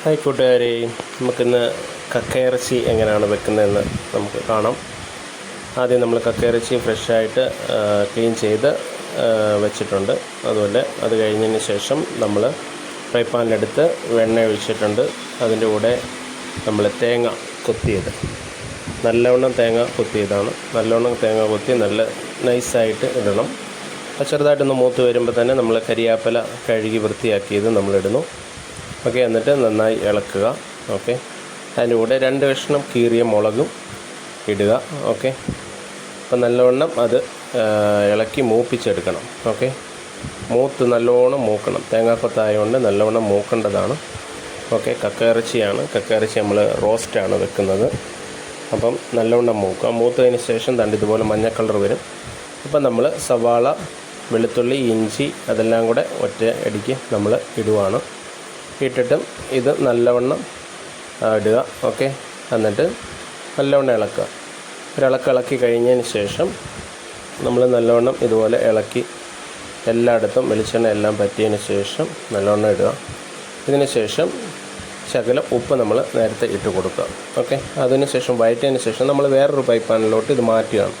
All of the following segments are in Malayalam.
ഹായ് കൂട്ടുകാരെ നമുക്കിന്ന് കക്കയിറച്ചി എങ്ങനെയാണ് വെക്കുന്നതെന്ന് നമുക്ക് കാണാം. ആദ്യം നമ്മൾ കക്കയിറച്ചി ഫ്രഷായിട്ട് ക്ലീൻ ചെയ്ത് വെച്ചിട്ടുണ്ട്. അതുപോലെ അത് കഴിഞ്ഞതിന് ശേഷം നമ്മൾ ഫ്രൈ പാനിലെടുത്ത് വെണ്ണ ഒഴിച്ചിട്ടുണ്ട്. അതിന്റെ കൂടെ നമ്മൾ തേങ്ങ കൊത്തിയത്. നല്ലവണ്ണം തേങ്ങ കൊത്തിയതാണ്. നല്ലവണ്ണം തേങ്ങ കൊത്തി നല്ല നൈസായിട്ട് ഇടണം. ചെറുതായിട്ടൊന്ന് മൂത്ത് വരുമ്പോൾ തന്നെ നമ്മൾ കരിയാപ്പല കഴുകി വൃത്തിയാക്കിയത് നമ്മളിടുന്നു ഓക്കെ എന്നിട്ട് നന്നായി ഇളക്കുക. ഓക്കെ. അതിന്റെ കൂടെ രണ്ട് കഷ്ണം കീറിയ മുളകും ഇടുക. ഓക്കെ. അപ്പം നല്ലവണ്ണം അത് ഇളക്കി മൂപ്പിച്ചെടുക്കണം. ഓക്കെ. മൂത്ത് നല്ലോണം മൂക്കണം. തേങ്ങാക്കൊത്തായതുകൊണ്ട് നല്ലവണ്ണം മൂക്കേണ്ടതാണ്. ഓക്കെ. കക്കയിറച്ചിയാണ്. കക്കയിറച്ചി നമ്മൾ റോസ്റ്റാണ് വെക്കുന്നത്. അപ്പം നല്ലവണ്ണം മൂക്കുക. മൂത്തതിന് ശേഷം തണ്ട് ഇതുപോലെ മഞ്ഞ കളർ വരും. അപ്പം നമ്മൾ സവാള വെളുത്തുള്ളി ഇഞ്ചി അതെല്ലാം കൂടെ ഒറ്റ അടിക്ക് നമ്മൾ ഇടുവാണ്. ഇട്ടിട്ടും ഇത് നല്ലവണ്ണം ഇടുക ഓക്കെ? എന്നിട്ട് നല്ലവണ്ണം ഇളക്കുക. ഒരിളക്ക് ഇളക്കി കഴിഞ്ഞതിന് ശേഷം നമ്മൾ നല്ലവണ്ണം ഇതുപോലെ ഇളക്കി എല്ലായിടത്തും വെളിച്ചെണ്ണ എല്ലാം പറ്റിയതിന് ശേഷം നല്ലവണ്ണം ഇടുക. ഇതിന് ശേഷം ശകലം ഉപ്പ് നമ്മൾ നേരത്തെ ഇട്ട് കൊടുക്കുക ഓക്കെ? അതിന് ശേഷം വഴറ്റിയതിന് ശേഷം നമ്മൾ വേറൊരു പൈപ്പാനിലോട്ട് ഇത് മാറ്റുകയാണ്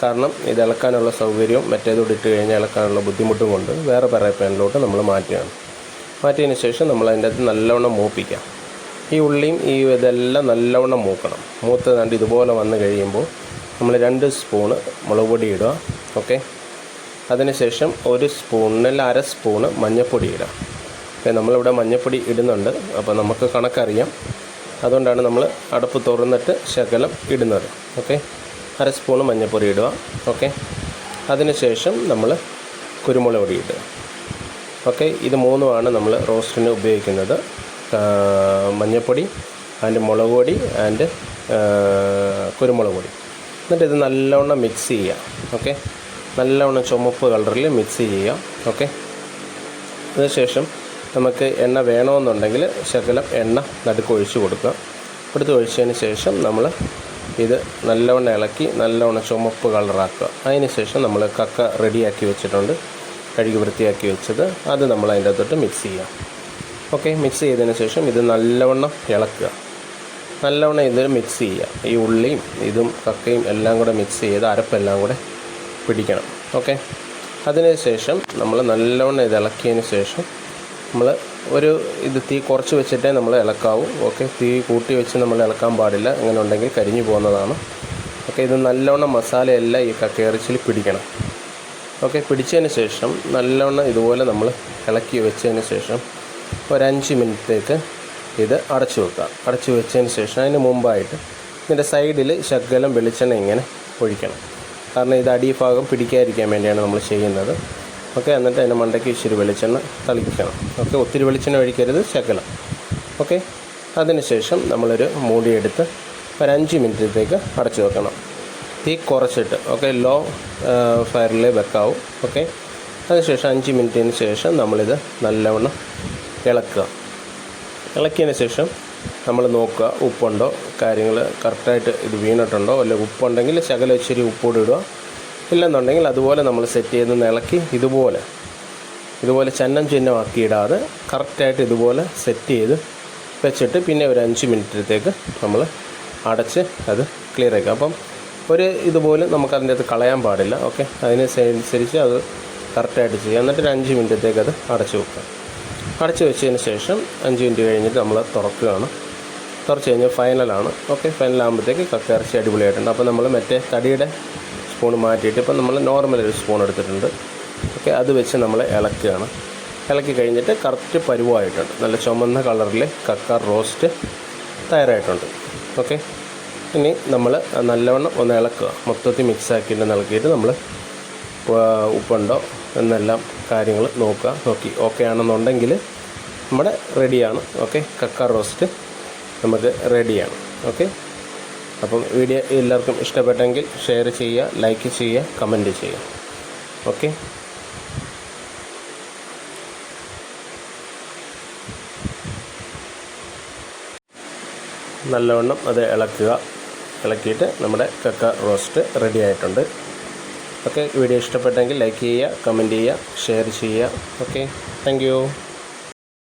കാരണം ഇത് ഇളക്കാനുള്ള സൗകര്യവും മറ്റേതോട് ഇട്ട് കഴിഞ്ഞാൽ ഇളക്കാനുള്ള ബുദ്ധിമുട്ടും കൊണ്ട് വേറെ പൈപ്പാനിലോട്ട് നമ്മൾ മാറ്റുകയാണ് മാറ്റിയതിന് ശേഷം നമ്മൾ അതിന്റെ അകത്ത് നല്ലവണ്ണം മൂപ്പിക്കാം. ഈ ഉള്ളിയും ഈ ഇതെല്ലാം നല്ലവണ്ണം മൂക്കണം. മൂത്ത് കണ്ട് ഇതുപോലെ വന്ന് കഴിയുമ്പോൾ നമ്മൾ രണ്ട് സ്പൂണ് മുളക് പൊടി ഇടുക. ഓക്കെ? അതിനുശേഷം ഒരു സ്പൂണിൽ അര സ്പൂണ് മഞ്ഞൾപ്പൊടി ഇടാം ഓക്കെ നമ്മളിവിടെ മഞ്ഞൾപ്പൊടി ഇടുന്നുണ്ട്. അപ്പോൾ നമുക്ക് കണക്കറിയാം. അതുകൊണ്ടാണ് നമ്മൾ അടപ്പ് തുറന്നിട്ട് ശകലം ഇടുന്നത്. ഓക്കെ? അര സ്പൂണ് മഞ്ഞൾപ്പൊടി ഇടുക. ഓക്കെ? അതിനുശേഷം നമ്മൾ കുരുമുളക് പൊടി ഇടുക. ഓക്കെ ഇത് മൂന്നുമാണ് നമ്മൾ റോസ്റ്റിന് ഉപയോഗിക്കുന്നത്. മഞ്ഞൾപ്പൊടി ആൻഡ് മുളക് പൊടി ആൻഡ് കുരുമുളക് പൊടി. എന്നിട്ട് ഇത് നല്ലവണ്ണം മിക്സ് ചെയ്യുക ഓക്കെ നല്ലവണ്ണം ചുമപ്പ് കളറിൽ മിക്സ് ചെയ്യുക ഓക്കെ അതിനുശേഷം നമുക്ക് എണ്ണ വേണമെന്നുണ്ടെങ്കിൽ ശകലം എണ്ണ നടുക്ക് ഒഴിച്ച് കൊടുക്കുക എടുത്ത് ഒഴിച്ചതിന് ശേഷം നമ്മൾ ഇത് നല്ലവണ്ണം ഇളക്കി നല്ലവണ്ണം ചുമപ്പ് കളറാക്കുക. അതിന് ശേഷം നമ്മൾ കക്ക റെഡിയാക്കി വെച്ചിട്ടുണ്ട്. കഴുകി വൃത്തിയാക്കി വെച്ചത് അത് നമ്മൾ അതിന്റെ അകത്തോട്ട് മിക്സ് ചെയ്യാം. ഓക്കെ മിക്സ് ചെയ്തതിന് ശേഷം ഇത് നല്ലവണ്ണം ഇളക്കുക. നല്ലവണ്ണം ഇത് മിക്സ് ചെയ്യുക. ഈ ഉള്ളിയും ഇതും കക്കയും എല്ലാം കൂടെ മിക്സ് ചെയ്ത് അരപ്പെല്ലാം കൂടെ പിടിക്കണം. ഓക്കെ അതിന് ശേഷം നമ്മൾ നല്ലവണ്ണം ഇത് ഇളക്കിയതിന് ശേഷം നമ്മൾ ഒരു ഇത് തീ കുറച്ച് വെച്ചിട്ടേ നമ്മൾ ഇളക്കാവൂ. ഓക്കെ തീ കൂട്ടി വെച്ച് നമ്മൾ ഇളക്കാൻ പാടില്ല. അങ്ങനെ ഉണ്ടെങ്കിൽ കരിഞ്ഞു പോകുന്നതാണ്. ഓക്കെ ഇത് നല്ലവണ്ണം മസാലയെല്ലാം ഈ കക്കയിറച്ചിൽ പിടിക്കണം. ഓക്കെ പിടിച്ചതിന് ശേഷം നല്ലവണ്ണം ഇതുപോലെ നമ്മൾ ഇളക്കി വെച്ചതിന് ശേഷം ഒരഞ്ച് മിനിറ്റേക്ക് ഇത് അടച്ചു വെക്കുക അടച്ചു വെച്ചതിന് ശേഷം അതിന് മുമ്പായിട്ട് ഇതിന്റെ സൈഡിൽ ശകലം വെളിച്ചെണ്ണ ഇങ്ങനെ ഒഴിക്കണം. കാരണം ഇത് അടിഭാഗം പിടിക്കാതിരിക്കാൻ വേണ്ടിയാണ് നമ്മൾ ചെയ്യുന്നത്. ഓക്കെ എന്നിട്ട് അതിന്റെ മണ്ടയ്ക്ക് ഇച്ചിരി വെളിച്ചെണ്ണ തളിക്കണം. ഓക്കെ ഒത്തിരി വെളിച്ചെണ്ണ ഒഴിക്കരുത് ശകലം. ഓക്കെ അതിനുശേഷം നമ്മളൊരു മൂടിയെടുത്ത് ഒരു അഞ്ച് മിനിറ്റത്തേക്ക് അടച്ചു വെക്കണം. തീ കുറച്ചിട്ട് ഓക്കെ ലോ ഫയറിൽ വെക്കാവും ഓക്കെ അതിനുശേഷം അഞ്ച് മിനിറ്റിന് ശേഷം നമ്മളിത് നല്ലവണ്ണം ഇളക്കുക. ഇളക്കിയതിന് ശേഷം നമ്മൾ നോക്കുക ഉപ്പുണ്ടോ കാര്യങ്ങൾ കറക്റ്റായിട്ട് ഇത് വീണിട്ടുണ്ടോ അല്ല ഉപ്പുണ്ടെങ്കിൽ ശകലം ഇച്ചിരി ഉപ്പോട് ഇടുക. ഇല്ലെന്നുണ്ടെങ്കിൽ അതുപോലെ നമ്മൾ സെറ്റ് ചെയ്ത് ഇളക്കി ഇതുപോലെ ഇതുപോലെ ചന്നം ചിഹ്നമാക്കി ഇടാതെ കറക്റ്റായിട്ട് ഇതുപോലെ സെറ്റ് ചെയ്ത് വെച്ചിട്ട് പിന്നെ ഒരു അഞ്ച് മിനിറ്റത്തേക്ക് നമ്മൾ അടച്ച് അത് ക്ലിയർ ആക്കുക. അപ്പം ഒരു ഇതുപോലെ നമുക്ക് അതിന്റെ അകത്ത് കളയാൻ പാടില്ല ഓക്കെ? അതിനനുസരിച്ച് അത് കറക്റ്റായിട്ട് ചെയ്യുക. എന്നിട്ട് ഒരു അഞ്ച് മിനിറ്റത്തേക്ക് അത് അടച്ച് വെക്കുക. അടച്ച് വെച്ചതിന് ശേഷം അഞ്ച് മിനിറ്റ് കഴിഞ്ഞിട്ട് നമ്മൾ തുറക്കുകയാണ്. തുറച്ച് കഴിഞ്ഞാൽ ഫൈനലാണ് ഓക്കെ? ഫൈനലാകുമ്പോഴത്തേക്ക് കക്ക ഇറച്ചി അടിപൊളിയായിട്ടുണ്ട്. അപ്പോൾ നമ്മൾ മറ്റേ തടിയുടെ സ്പൂൺ മാറ്റിയിട്ട് ഇപ്പം നമ്മൾ നോർമൽ ഒരു സ്പൂൺ എടുത്തിട്ടുണ്ട് ഓക്കെ? അത് വെച്ച് നമ്മൾ ഇളക്കുകയാണ്. ഇളക്കി കഴിഞ്ഞിട്ട് കറക്റ്റ് പരുവമായിട്ടുണ്ട് നല്ല ചുമന്ന കളറിൽ കക്ക റോസ്റ്റ് തയ്യാറായിട്ടുണ്ട് ഓക്കെ? ഇനി നമ്മൾ നല്ലവണ്ണം ഒന്ന് ഇളക്കുക. മൊത്തത്തിൽ മിക്സാക്കിയിട്ട് നൽകിയിട്ട് നമ്മൾ ഉപ്പുണ്ടോ എന്നെല്ലാം കാര്യങ്ങൾ നോക്കുക. നോക്കി ഓക്കെ ആണെന്നുണ്ടെങ്കിൽ നമ്മുടെ റെഡിയാണ് ഓക്കെ കക്ക റോസ്റ്റ് നമുക്ക് റെഡിയാണ് ഓക്കെ അപ്പം വീഡിയോ എല്ലാവർക്കും ഇഷ്ടപ്പെട്ടെങ്കിൽ ഷെയർ ചെയ്യുക ലൈക്ക് ചെയ്യുക കമന്റ് ചെയ്യുക. ഓക്കെ നല്ലവണ്ണം അത് ഇളക്കുക. ഇളക്കിയിട്ട് നമ്മുടെ കക്ക റോസ്റ്റ് റെഡി ആയിട്ടുണ്ട്. ഓക്കെ വീഡിയോ ഇഷ്ടപ്പെട്ടെങ്കിൽ ലൈക്ക് ചെയ്യുക കമന്റ് ചെയ്യുക ഷെയർ ചെയ്യുക. Okay thank